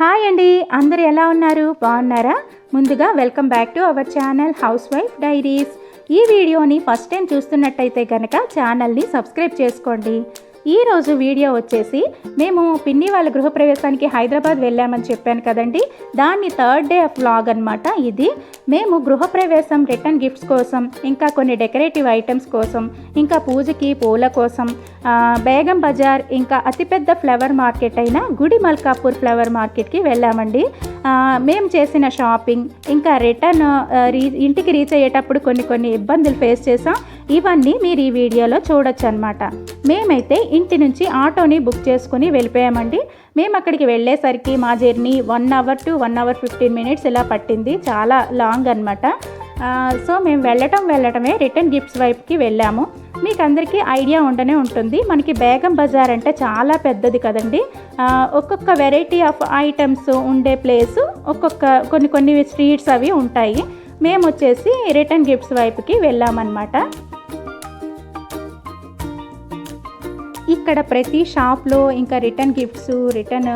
Hi అండి. అందరు ఎలా ఉన్నారు? బాగున్నారా? ముందుగా welcome back to our channel housewife diaries. ఈ వీడియోని ఫస్ట్ టైం చూస్తున్నట్టయితే కనుక ఛానల్ని సబ్స్క్రైబ్ చేసుకోండి. ఈరోజు వీడియో వచ్చేసి మేము పిన్ని వాళ్ళ గృహప్రవేశానికి హైదరాబాద్ వెళ్ళామని చెప్పాను కదండి. దాన్ని థర్డ్ డే ఆఫ్ వ్లాగ్ అనమాట ఇది. మేము గృహప్రవేశం రిటర్న్ గిఫ్ట్స్ కోసం ఇంకా కొన్ని డెకరేటివ్ ఐటమ్స్ కోసం ఇంకా పూజకి పూల కోసం బేగం బజార్ ఇంకా అతిపెద్ద ఫ్లవర్ మార్కెట్ అయిన గుడి మల్కాపూర్ ఫ్లవర్ మార్కెట్కి వెళ్ళామండి. మేము చేసిన షాపింగ్ ఇంకా రిటర్న్ రీ ఇంటికి రీచ్ అయ్యేటప్పుడు కొన్ని కొన్ని ఇబ్బందులు ఫేస్ చేసాం. ఇవన్నీ మీరు ఈ వీడియోలో చూడొచ్చు అనమాట మేమైతే ఇంటి నుంచి ఆటోని బుక్ చేసుకుని వెళ్ళిపోయామండి. మేము అక్కడికి వెళ్ళేసరికి మా journey one hour to one hour fifteen minutes ఇలా పట్టింది. చాలా లాంగ్ అనమాట సో మేము వెళ్ళటం వెళ్ళటమే రిటర్న్ గిఫ్ట్స్ వైపుకి వెళ్ళాము. మీకు అందరికీ ఐడియా ఉండనే ఉంటుంది. మనకి బేగం బజార్ అంటే చాలా పెద్దది కదండి. ఒక్కొక్క వెరైటీ ఆఫ్ ఐటమ్స్ ఉండే ప్లేస్ ఒక్కొక్క కొన్ని కొన్ని స్ట్రీట్స్ అవి ఉంటాయి. మేము వచ్చేసి రిటర్న్ గిఫ్ట్స్ వైపుకి వెళ్ళామన్నమాట. ఇక్కడ ప్రతి షాప్లో ఇంకా రిటర్న్ గిఫ్ట్స్ రిటర్న్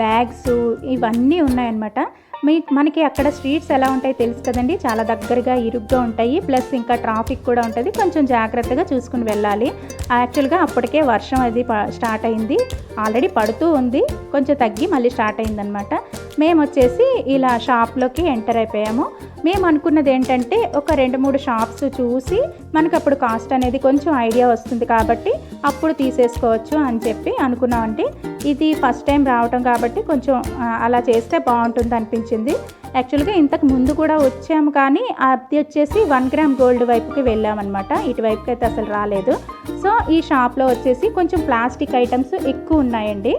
బ్యాగ్స్ ఇవన్నీ ఉన్నాయన్నమాట. మీ మనకి అక్కడ స్ట్రీట్స్ ఎలా ఉంటాయి తెలుసు కదండి. చాలా దగ్గరగా ఇరుగ్గా ఉంటాయి. ప్లస్ ఇంకా ట్రాఫిక్ కూడా ఉంటుంది. కొంచెం జాగ్రత్తగా చూసుకుని వెళ్ళాలి. యాక్చువల్గా అప్పటికే వర్షం అది ప- స్టార్ట్ అయింది. ఆల్రెడీ పడుతూ ఉంది. కొంచెం తగ్గి మళ్ళీ స్టార్ట్ అయిందనమాట మేము వచ్చేసి ఇలా షాప్లోకి ఎంటర్ అయిపోయాము. మేము అనుకున్నది ఏంటంటే ఒక రెండు మూడు షాప్స్ చూసి మనకు అప్పుడు కాస్ట్ అనేది కొంచెం ఐడియా వస్తుంది కాబట్టి అప్పుడు తీసేసుకోవచ్చు అని చెప్పి అనుకున్నామండి ఇది ఫస్ట్ టైం రావటం కాబట్టి కొంచెం అలా చేస్తే బాగుంటుంది అనిపించింది. యాక్చువల్గా ఇంతకు ముందు కూడా వచ్చాము కానీ అది వచ్చేసి వన్ గ్రామ్ గోల్డ్ వైపుకి వెళ్ళామన్నమాట. ఇటువైపుకి అయితే అసలు రాలేదు. సో ఈ షాప్లో వచ్చేసి కొంచెం ప్లాస్టిక్ ఐటమ్స్ ఎక్కువ ఉన్నాయండి.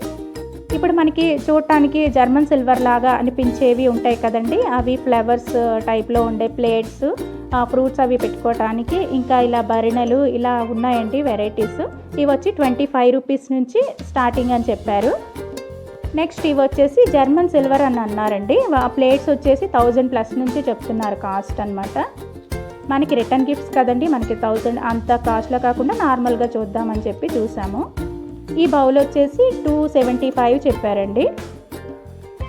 ఇప్పుడు మనకి చూడటానికి జర్మన్ సిల్వర్ లాగా అనిపించేవి ఉంటాయి కదండి. అవి ఫ్లవర్స్ టైప్లో ఉండే ప్లేట్స్ ఫ్రూట్స్ అవి పెట్టుకోవటానికి ఇంకా ఇలా బరిణలు ఇలా ఉన్నాయండి వెరైటీస్. ఇవి వచ్చి ట్వంటీ ఫైవ్ రూపీస్ నుంచి స్టార్టింగ్ అని చెప్పారు. నెక్స్ట్ ఇవి వచ్చేసి జర్మన్ సిల్వర్ అని అన్నారండి. ఆ ప్లేట్స్ వచ్చేసి థౌజండ్ ప్లస్ నుంచి చెప్తున్నారు కాస్ట్ అనమాట మనకి రిటర్న్ గిఫ్ట్స్ కదండి మనకి థౌజండ్ అంత కాస్ట్లో కాకుండా నార్మల్గా చూద్దామని చెప్పి చూసాము. ఈ బౌల్ వచ్చేసి టూ సెవెంటీ ఫైవ్ చెప్పారండి.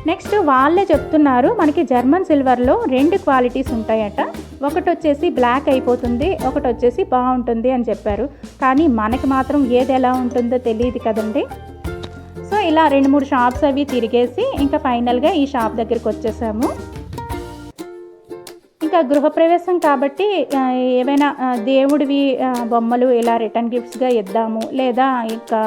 నెక్స్ట్ వాళ్ళే చెప్తున్నారు మనకి జర్మన్ సిల్వర్లో రెండు క్వాలిటీస్ ఉంటాయట. ఒకటి వచ్చేసి బ్లాక్ అయిపోతుంది ఒకటి వచ్చేసి బాగుంటుంది అని చెప్పారు. కానీ మనకి మాత్రం ఏది ఎలా ఉంటుందో తెలియదు కదండి. సో ఇలా రెండు మూడు షాప్స్ అవి తిరిగేసి ఇంకా ఫైనల్గా ఈ షాప్ దగ్గరికి వచ్చేసాము. ఇంకా గృహప్రవేశం కాబట్టి ఏమైనా దేవుడివి బొమ్మలు ఇలా రిటర్న్ గిఫ్ట్స్గా ఇద్దాము లేదా ఇంకా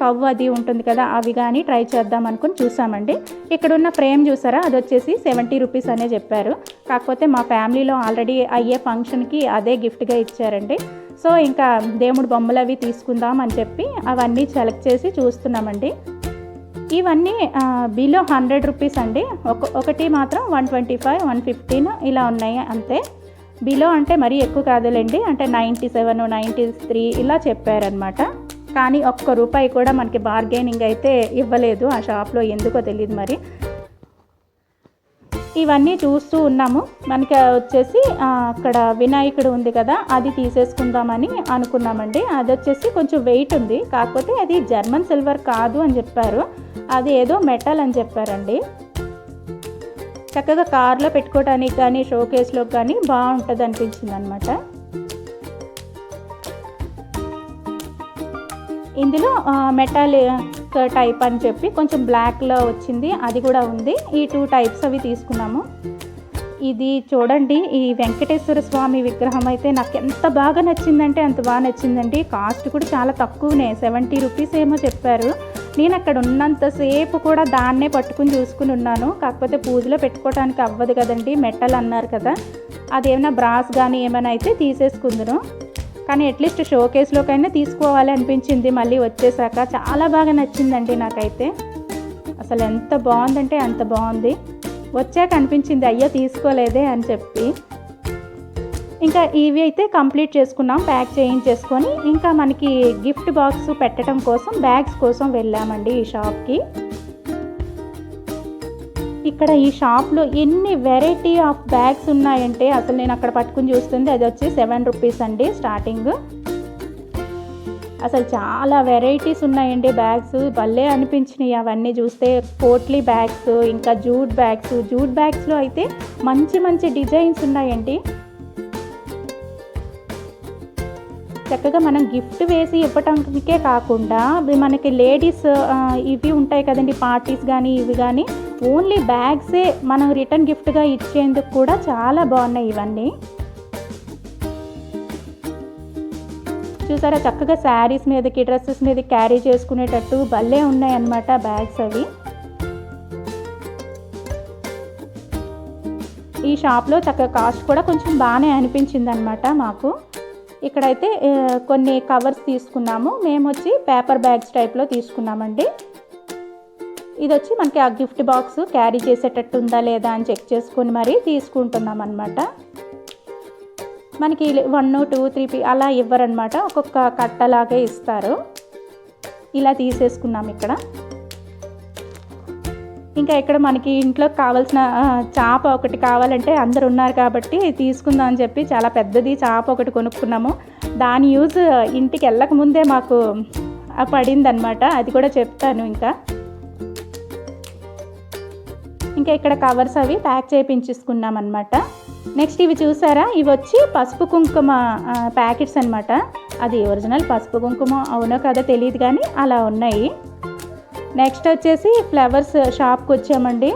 కవ్వు అది ఉంటుంది కదా అవి కానీ ట్రై చేద్దాం అనుకుని చూసామండి. ఇక్కడ ఉన్న ఫ్రేమ్ చూసారా? అది వచ్చేసి సెవెంటీ రూపీస్ అనే చెప్పారు. కాకపోతే మా ఫ్యామిలీలో ఆల్రెడీ అయ్యే ఫంక్షన్కి అదే గిఫ్ట్గా ఇచ్చారండి. సో ఇంకా దేవుడు బొమ్మలు అవి తీసుకుందాం అని చెప్పి అవన్నీ సెలెక్ట్ చేసి చూస్తున్నామండి. ఇవన్నీ బిలో హండ్రెడ్ రూపీస్ అండి. ఒక ఒకటి మాత్రం one twenty five one fifteen ఇలా ఉన్నాయి అంతే. బిలో అంటే మరీ ఎక్కువ కాదులేండి. అంటే నైంటీ సెవెన్ నైంటీ త్రీ ఇలా చెప్పారనమాట కానీ ఒక్క రూపాయి కూడా మనకి బార్గెనింగ్ అయితే ఇవ్వలేదు ఆ షాప్లో ఎందుకో తెలియదు మరి. ఇవన్నీ చూస్తూ ఉన్నాము. మనకి వచ్చేసి అక్కడ వినాయకుడు ఉంది కదా అది తీసేసుకుందామని అనుకున్నామండి. అది వచ్చేసి కొంచెం వెయిట్ ఉంది. కాకపోతే అది జర్మన్ సిల్వర్ కాదు అని చెప్పారు. అది ఏదో మెటల్ అని చెప్పారండి. చక్కగా కార్లో పెట్టుకోవడానికి కానీ షోకేస్లో కానీ బాగుంటుంది అనిపించింది అనమాట ఇందులో మెటల్ టైప్ అని చెప్పి కొంచెం బ్లాక్లో వచ్చింది అది కూడా ఉంది. ఈ టూ టైప్స్ అవి తీసుకున్నాము. ఇది చూడండి ఈ వెంకటేశ్వర స్వామి విగ్రహం అయితే నాకు ఎంత బాగా నచ్చిందంటే అంత బాగా నచ్చిందండి. కాస్ట్ కూడా చాలా తక్కువనే సెవెంటీ రూపీస్ ఏమో చెప్పారు. నేను అక్కడ ఉన్నంతసేపు కూడా దాన్నే పట్టుకుని చూసుకుని ఉన్నాను. కాకపోతే పూజలో పెట్టుకోవడానికి అవ్వదు కదండి మెట్టలు అన్నారు కదా. అదేమైనా బ్రాస్ కానీ ఏమైనా అయితే తీసేసుకుందును. కానీ అట్లీస్ట్ షోకేస్లోకైనా తీసుకోవాలి అనిపించింది. మళ్ళీ వచ్చేసాక చాలా బాగా నచ్చిందండి నాకైతే. అసలు ఎంత బాగుందంటే అంత బాగుంది. వచ్చాక అనిపించింది అయ్యో తీసుకోలేదే అని చెప్పి. ఇంకా ఇవి అయితే కంప్లీట్ చేసుకున్నాం ప్యాక్ చేయించేసుకొని. ఇంకా మనకి గిఫ్ట్ బాక్స్ పెట్టడం కోసం బ్యాగ్స్ కోసం వెళ్ళామండి ఈ షాప్కి. ఇక్కడ ఈ షాప్లో ఎన్ని వెరైటీ ఆఫ్ బ్యాగ్స్ ఉన్నాయంటే అసలు నేను అక్కడ పట్టుకుని చూస్తుంది. అది వచ్చి సెవెన్ రూపీస్ అండి స్టార్టింగ్. అసలు చాలా వెరైటీస్ ఉన్నాయండి బ్యాగ్స్. భలే అనిపించినాయి అవన్నీ చూస్తే. పోట్లీ బ్యాగ్స్ ఇంకా జూట్ బ్యాగ్స్. జూట్ బ్యాగ్స్లో అయితే మంచి మంచి డిజైన్స్ ఉన్నాయండి. చక్కగా మనం గిఫ్ట్ వేసి ఇవ్వటానికే కాకుండా ఇవి మనకి లేడీస్ ఇవి ఉంటాయి కదండి పార్టీస్ కానీ ఇవి కానీ ఓన్లీ బ్యాగ్సే మనం రిటర్న్ గిఫ్ట్గా ఇచ్చేందుకు కూడా చాలా బాగున్నాయి ఇవన్నీ. చూసారా చక్కగా శారీస్ మీదకి డ్రెస్సెస్ మీద క్యారీ చేసుకునేటట్టు భలే ఉన్నాయి అన్నమాట బ్యాగ్స్ అవి. ఈ షాప్లో చక్కగా కాస్ట్ కూడా కొంచెం బాగానే అనిపించింది అనమాట మాకు. ఇక్కడైతే కొన్ని కవర్స్ తీసుకున్నాము. మేము వచ్చి పేపర్ బ్యాగ్స్ టైప్లో తీసుకున్నామండి. ఇది వచ్చి మనకి ఆ గిఫ్ట్ బాక్స్ క్యారీ చేసేటట్టు ఉందా లేదా అని చెక్ చేసుకొని మరీ తీసుకుంటున్నాం అనమాట మనకి వన్ టూ త్రీ పీ అలా ఇవ్వరనమాట ఒక్కొక్క కట్టలాగే ఇస్తారు. ఇలా తీసేసుకున్నాం ఇక్కడ. ఇంకా ఇక్కడ మనకి ఇంట్లో కావాల్సిన చాప ఒకటి కావాలంటే అందరు ఉన్నారు కాబట్టి తీసుకుందాం అని చెప్పి చాలా పెద్దది చాప ఒకటి కొనుక్కున్నాము. దాని యూజ్ ఇంటికి వెళ్ళక ముందే మాకు పడిందనమాట అది కూడా చెప్తాను ఇంకా. ఇంకా ఇక్కడ కవర్స్ అవి ప్యాక్ చేయించేసుకున్నాం అనమాట నెక్స్ట్ ఇవి చూసారా? ఇవి వచ్చి పసుపు కుంకుమ ప్యాకెట్స్ అనమాట అది ఒరిజినల్ పసుపు కుంకుమ అవునో కదా తెలియదు కానీ అలా ఉన్నాయి. నెక్స్ట్ వచ్చేసి ఫ్లవర్స్ షాప్కి వచ్చామండి.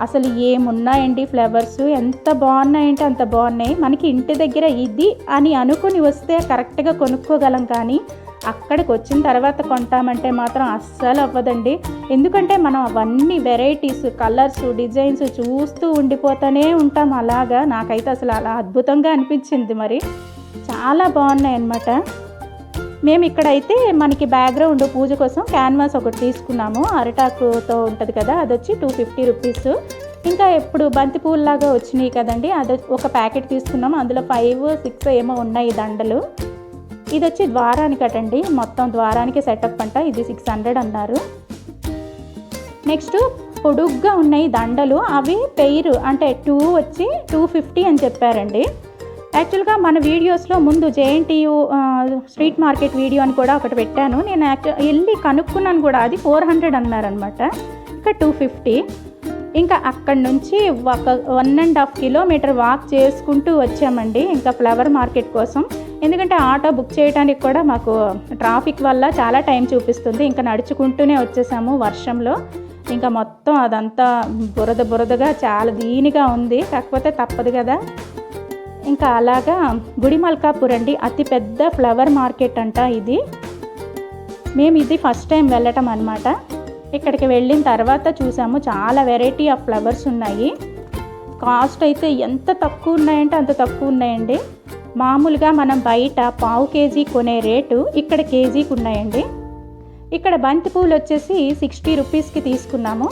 అసలు ఏమున్నాయండి ఫ్లవర్స్? ఎంత బాగున్నాయంటే అంత బాగున్నాయి. మనకి ఇంటి దగ్గర ఇది అని అనుకుని వస్తే కరెక్ట్గా కొనుక్కోగలం కానీ అక్కడికి వచ్చిన తర్వాత కొంటామంటే మాత్రం అస్సలు అవ్వదండి. ఎందుకంటే మనం అవన్నీ వెరైటీస్ కలర్స్ డిజైన్స్ చూస్తూ ఉండిపోతూనే ఉంటాం అలాగా. నాకైతే అసలు అలా అద్భుతంగా అనిపించింది మరి. చాలా బాగున్నాయి అన్నమాట మేము ఇక్కడైతే మనకి బ్యాక్గ్రౌండ్ పూజ కోసం క్యాన్వాస్ ఒకటి తీసుకున్నాము. అరిటాకుతో ఉంటుంది కదా అది వచ్చి టూ ఫిఫ్టీ రూపీస్ ఇంకా ఎప్పుడు బంతి పూల్లాగా వచ్చినాయి కదండి అది ఒక ప్యాకెట్ తీసుకున్నాము. అందులో ఫైవ్ సిక్స్ ఏమో ఉన్నాయి దండలు. ఇది వచ్చి ద్వారానికి అటండి మొత్తం ద్వారానికి సెటప్ అంట ఇది సిక్స్ హండ్రెడ్ అన్నారు. నెక్స్ట్ పొడుగ్గా ఉన్నాయి దండలు అవి పెయిర్ అంటే టూ వచ్చి టూ ఫిఫ్టీ అని చెప్పారండి. యాక్చువల్గా మన వీడియోస్లో ముందు జేఎన్టీయు స్ట్రీట్ మార్కెట్ వీడియో అని కూడా ఒకటి పెట్టాను. నేను యాక్చువల్ వెళ్ళి కనుక్కున్నాను కూడా. అది ఫోర్ హండ్రెడ్ అన్నారనమాట ఇంకా టూ ఫిఫ్టీ. ఇంకా అక్కడి నుంచి ఒక one and half kilometre walk చేసుకుంటూ వచ్చామండి ఇంకా ఫ్లవర్ మార్కెట్ కోసం. ఎందుకంటే ఆటో బుక్ చేయడానికి కూడా మాకు ట్రాఫిక్ వల్ల చాలా టైం చూపిస్తుంది. ఇంకా నడుచుకుంటూనే వచ్చేసాము వర్షంలో. ఇంకా మొత్తం అదంతా బురద బురదగా చాలా దీనిగా ఉంది. కాకపోతే తప్పదు కదా. ఇంకా అలాగా గుడిమల్కాపూర్ అండి అతి పెద్ద ఫ్లవర్ మార్కెట్ అంట ఇది. మేము ఇది ఫస్ట్ టైం వెళ్ళటం అనమాట ఇక్కడికి వెళ్ళిన తర్వాత చూసాము చాలా వెరైటీ ఆఫ్ ఫ్లవర్స్ ఉన్నాయి. కాస్ట్ అయితే ఎంత తక్కువ ఉన్నాయంటే అంత తక్కువ ఉన్నాయండి. మామూలుగా మనం బయట పావు కేజీ కొనే రేటు ఇక్కడ కేజీకి ఉన్నాయండి. ఇక్కడ బంతి పూలు వచ్చేసి సిక్స్టీ రూపీస్కి తీసుకున్నాము.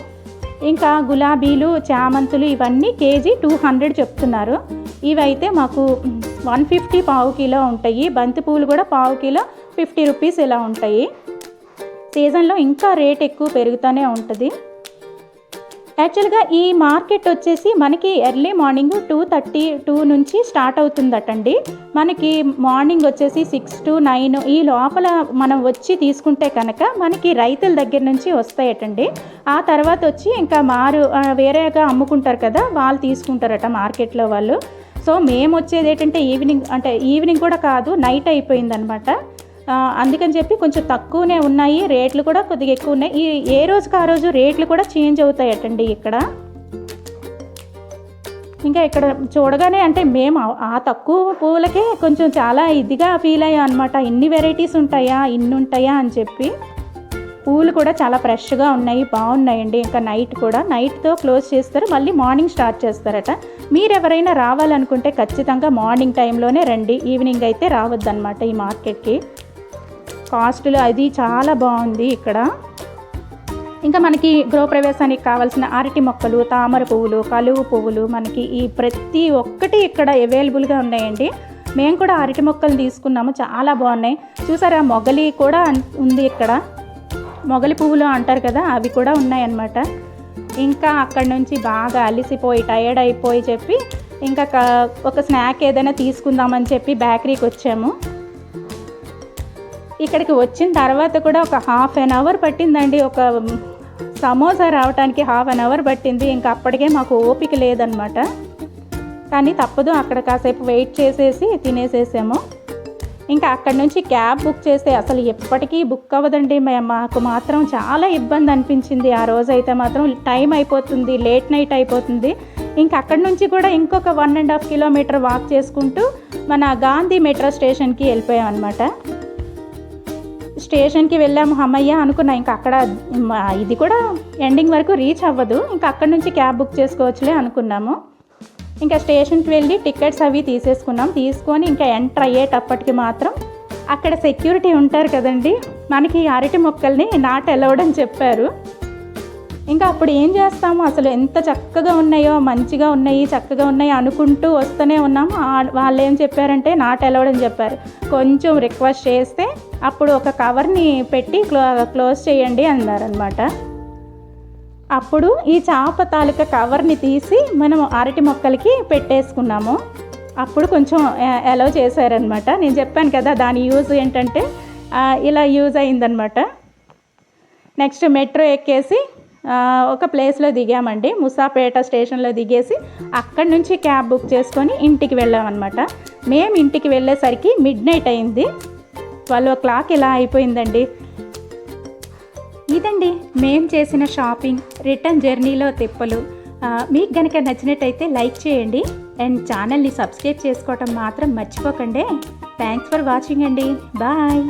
ఇంకా గులాబీలు చామంతులు ఇవన్నీ కేజీ టూ హండ్రెడ్ చెప్తున్నారు. ఇవైతే మాకు వన్ ఫిఫ్టీ పావు కిలో ఉంటాయి. బంతి పువ్వులు కూడా పావు కిలో ఫిఫ్టీ రూపీస్ ఇలా ఉంటాయి. సీజన్లో ఇంకా రేట్ ఎక్కువ పెరుగుతూనే ఉంటుంది. యాక్చువల్గా ఈ మార్కెట్ వచ్చేసి మనకి early morning two thirty two నుంచి స్టార్ట్ అవుతుందటండి. మనకి మార్నింగ్ వచ్చేసి సిక్స్ టు నైన్ ఈ లోపల మనం వచ్చి తీసుకుంటే కనుక మనకి రైతుల దగ్గర నుంచి వస్తాయటండి. ఆ తర్వాత వచ్చి ఇంకా మారు వేరేగా అమ్ముకుంటారు కదా వాళ్ళు తీసుకుంటారట మార్కెట్లో వాళ్ళు. సో మేము వచ్చేది ఏంటంటే ఈవినింగ్ అంటే ఈవినింగ్ కూడా కాదు నైట్ అయిపోయిందనమాట అందుకని చెప్పి కొంచెం తక్కువనే ఉన్నాయి రేట్లు కూడా కొద్దిగా ఎక్కువ ఉన్నాయి. ఈ ఏ రోజుకి ఆ రోజు రేట్లు కూడా చేంజ్ అవుతాయటండి ఇక్కడ. ఇంకా ఇక్కడ చూడగానే అంటే మేము ఆ- ఆ తక్కువ పూలకే కొంచెం చాలా ఇదిగా ఫీల్ అయ్యా అనమాట ఇన్ని వెరైటీస్ ఉంటాయా ఇన్ని ఉంటాయా అని చెప్పి. పూలు కూడా చాలా ఫ్రెష్గా ఉన్నాయి బాగున్నాయండి. ఇంకా నైట్ కూడా నైట్తో క్లోజ్ చేస్తారు మళ్ళీ మార్నింగ్ స్టార్ట్ చేస్తారట. మీరు ఎవరైనా రావాలనుకుంటే ఖచ్చితంగా మార్నింగ్ టైంలోనే రండి. ఈవినింగ్ అయితే రావద్దన్నమాట ఈ మార్కెట్కి. కాస్ట్లు అది చాలా బాగుంది ఇక్కడ. ఇంకా మనకి గృహప్రవేశానికి కావాల్సిన అరటి మొక్కలు తామర పువ్వులు కలువు పువ్వులు మనకి ఈ ప్రతి ఒక్కటి ఇక్కడ అవైలబుల్గా ఉన్నాయండి. మేము కూడా అరటి మొక్కలు తీసుకున్నాము చాలా బాగున్నాయి. చూసారా మొగలి కూడా ఉంది ఇక్కడ. మొగలి పువ్వులు అంటారు కదా అవి కూడా ఉన్నాయన్నమాట. ఇంకా అక్కడ నుంచి బాగా అలిసిపోయి టయర్డ్ అయిపోయి చెప్పి ఇంకా క- ఒక స్నాక్ ఏదైనా తీసుకుందామని చెప్పి బేకరీకి వచ్చాము. ఇక్కడికి వచ్చిన తర్వాత కూడా ఒక హాఫ్ అన్ అవర్ పట్టిందండి. ఒక సమోసా రావడానికి హాఫ్ అన్ అవర్ పట్టింది. ఇంకా అప్పటికే మాకు ఓపిక లేదనమాట కానీ తప్పదు అక్కడ కాసేపు వెయిట్ చేసేసి తినేసేసాము. ఇంకా అక్కడ నుంచి క్యాబ్ బుక్ చేస్తే అసలు ఎప్పటికీ బుక్ అవ్వదండి మాకు మాత్రం చాలా ఇబ్బంది అనిపించింది. ఆ రోజు అయితే మాత్రం టైం అయిపోతుంది లేట్ నైట్ అయిపోతుంది. ఇంకా అక్కడ నుంచి కూడా ఇంకొక one and half kilometre walk చేసుకుంటూ మన గాంధీ మెట్రో స్టేషన్కి వెళ్ళిపోయాం అనమాట స్టేషన్కి వెళ్ళాము హమ్మయ్య అనుకున్నా ఇంకా అక్కడ ఇది కూడా ఎండింగ్ వరకు రీచ్ అవ్వదు. ఇంకా అక్కడ నుంచి క్యాబ్ బుక్ చేసుకోవచ్చులే అనుకున్నాము. ఇంకా స్టేషన్కి వెళ్ళి టికెట్స్ అవి తీసేసుకున్నాం. తీసుకొని ఇంకా ఎంటర్ అయ్యేటప్పటికి మాత్రం అక్కడ సెక్యూరిటీ ఉంటారు కదండి. మనకి అరటి మొక్కల్ని నాట్ అలౌడ్ అని చెప్పారు. ఇంకా అప్పుడు ఏం చేస్తాము? అసలు ఎంత చక్కగా ఉన్నాయో మంచిగా ఉన్నాయి చక్కగా ఉన్నాయి అనుకుంటూ వస్తూనే ఉన్నాము. వాళ్ళు ఏం చెప్పారంటే నాట్ అలౌడ్ అని చెప్పారు. కొంచెం రిక్వెస్ట్ చేస్తే అప్పుడు ఒక కవర్ని పెట్టి క్లో క్లోజ్ చేయండి అన్నారనమాట అప్పుడు ఈ చాప తాలూకా కవర్ని తీసి మనం అరటి మొక్కలకి పెట్టేసుకున్నాము. అప్పుడు కొంచెం అలో చేశారనమాట నేను చెప్పాను కదా దాని యూజ్ ఏంటంటే ఇలా యూజ్ అయిందనమాట నెక్స్ట్ మెట్రో ఎక్కేసి ఒక ప్లేస్లో దిగామండి. ముసాపేట స్టేషన్లో దిగేసి అక్కడి నుంచి క్యాబ్ బుక్ చేసుకొని ఇంటికి వెళ్ళామన్నమాట. మేము ఇంటికి వెళ్ళేసరికి మిడ్ నైట్ అయింది. ట్వెల్వ్ ఓ క్లాక్ ఇలా అయిపోయిందండి. ఇదండి మేము చేసిన షాపింగ్ రిటర్న్ జర్నీలో తిప్పలు. మీకు గనక నచ్చినట్టయితే లైక్ చేయండి. అండ్ ఛానల్ని సబ్స్క్రైబ్ చేసుకోవటం మాత్రం మర్చిపోకండి. థ్యాంక్స్ ఫర్ వాచింగ్ అండి. బాయ్.